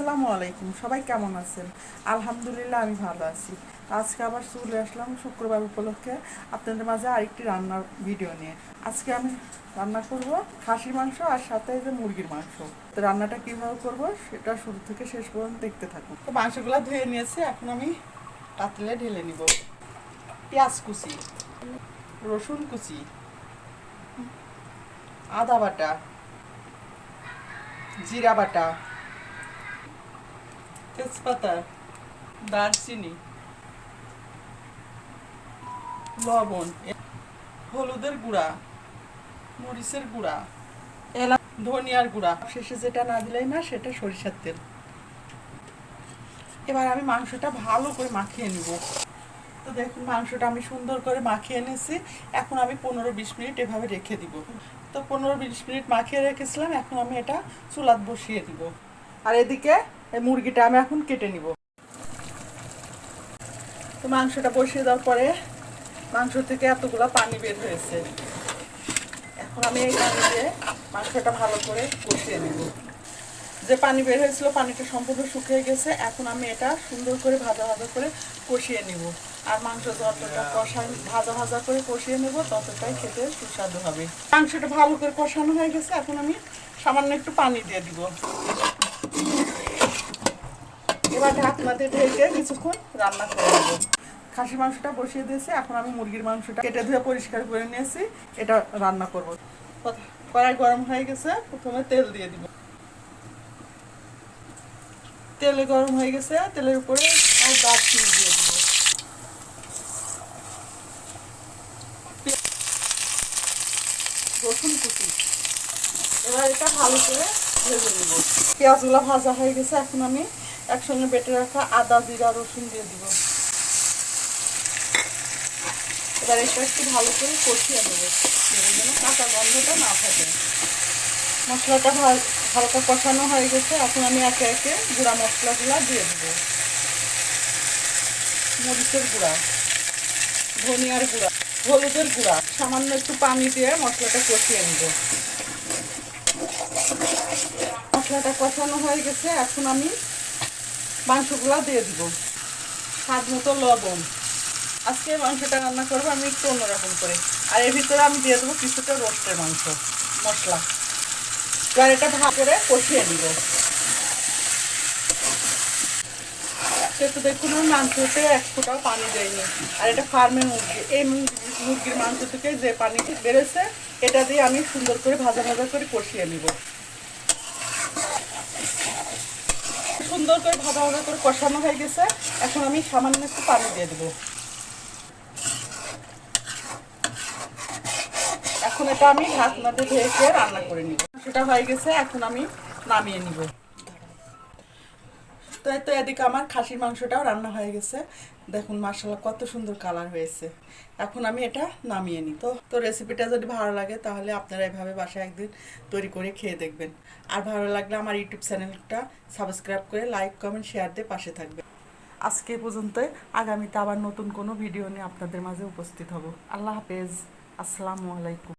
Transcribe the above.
আসসালামু আলাইকুম, সবাই কেমন আছেন? আলহামদুলিল্লাহ আমি ভালো আছি। আজকে আবার চলে আসলাম শুক্রবার উপলক্ষে আপনাদের মাঝে আরেকটি রান্নার ভিডিও নিয়ে। আজকে আমি রান্না করব খাসির মাংস আর সাথে যে মুরগির মাংস। তো রান্নাটা কীভাবে করব সেটা শুরু থেকে শেষ পর্যন্ত দেখতে থাকুন। তো মাংসগুলো ধুয়ে নিয়েছি, এখন আমি পাতলে ঢেলে নিব। পেঁয়াজ কুচি, রসুন কুচি, আদা বাটা, জিরা বাটা তেজপাতা দারচিনি লবণ হলুদের গুঁড়া, মরিচের গুঁড়া এলাচ ধনিয়ার গুঁড়া। শেষে যেটা না দিলেই না, সেটা সরিষার তেল। এবার আমি মাংসটা ভালো করে মাখিয়ে নিব। তো দেখুন, মাংসটা আমি সুন্দর করে মাখিয়ে নিয়েছি। এখন আমি পনেরো বিশ মিনিট এভাবে রেখে দিব। তো পনেরো বিশ মিনিট মাখিয়ে রেখেছিলাম, এখন আমি এটা চুলাত বসিয়ে দিব। আর এদিকে এই মুরগিটা আমি এখন কেটে নিব। তো মাংসটা বসিয়ে দেওয়ার পরে মাংস থেকে এতগুলো পানি বের হয়েছে। এখন আমি এই পানি দিয়ে মাংসটা ভালো করে কষিয়ে নেব। যে পানি বের হয়েছিল, পানিটা সম্পূর্ণ শুকিয়ে গেছে। এখন আমি এটা সুন্দর করে ভাজা ভাজা করে কষিয়ে নিব। আর মাংস যতটা কষা ভাজা ভাজা করে কষিয়ে নেব, ততটাই খেতে সুস্বাদু হবে। মাংসটা ভালো করে কষানো হয়ে গেছে। এখন আমি সামান্য একটু পানি দিয়ে দিব। এবার ঢাকনা দিয়ে ঢেকে কিছুক্ষণ রান্না করে খাসি মাংসটা বসিয়ে দিয়েছি, এখন আমি মুরগির মাংসটা কেটে ধুয়ে পরিষ্কার করে নিয়েছি, এটা রান্না করব। কড়াই গরম হয়ে গেছে, প্রথমে তেল দিয়ে দিব। গরম হয়ে গেছে, তেলের উপরে আর দারচিনি দিয়ে দিব। রসুন কুচি। এবার এটা ভালো করে ভেজে নিব। পেঁয়াজগুলো ভাজা হয়ে গেছে, এখন আমি একসঙ্গে বেটে রাখা আদা, জিরা, রসুন দিয়ে দিব। এবার এটা একটু ভালো করে কষিয়ে নেব। যেন কাঁচা গন্ধটা না থাকে। মশলাটা হালকা কষানো হয়ে গেছে। এখন আমি একে একে গুঁড়া মশলাগুলো দিয়ে দেবো। মরিচের গুঁড়া, ধনিয়ার গুঁড়া, হলুদের গুঁড়া, সামান্য একটু পানি দিয়ে মশলাটা কষিয়ে নেব। মশলাটা কষানো হয়ে গেছে। এখন আমি মাংসগুলো দিয়ে দিব। স্বাদ মতো লবণ। আজকে মাংসটা রান্না করব আমি একটু অন্যরকম করে। আর এর ভিতরে আমি দিয়ে দেবো কিছুটা রোস্টের মাংস, মশলা। এবার এটা ভাগ করে কষিয়ে নিব। তো দেখুন মাংসতে এক ফোঁটাও পানি দেয়নি। আর এটা ফার্মের মুরগি। এই মুরগির মাংস থেকে যে পানি বেড়েছে এটা দিয়ে আমি সুন্দর করে ভাজা ভাজা করে কষিয়ে নিব। সুন্দর করে ভাজা ভাজা করে কষানো হয়ে গেছে। এখন আমি সামান্য একটু পানি দিয়ে দেবো। এখন এটা আমি ঢাকনাতে ধুয়ে রান্না করে নিব। সেটা হয়ে গেছে, এখন আমি নামিয়ে নিব। তো এদিকে আমার খাসির মাংসটাও রান্না হয়ে গেছে। দেখুন মার্শাল্লাহ কত সুন্দর কালার হয়েছে। এখন আমি এটা নামিয়ে নিই। তো তো রেসিপিটা যদি ভালো লাগে, তাহলে আপনারা এভাবে বাসায় একদিন তৈরি করে খেয়ে দেখবেন। আর ভালো লাগলে আমার ইউটিউব চ্যানেলটা সাবস্ক্রাইব করে লাইক, কমেন্ট শেয়ার দিয়ে পাশে থাকবেন। আজকে পর্যন্ত আগামীতে আবার নতুন কোনো ভিডিও নিয়ে আপনাদের মাঝে উপস্থিত হব। আল্লাহ হাফেজ। আসসালামু আলাইকুম।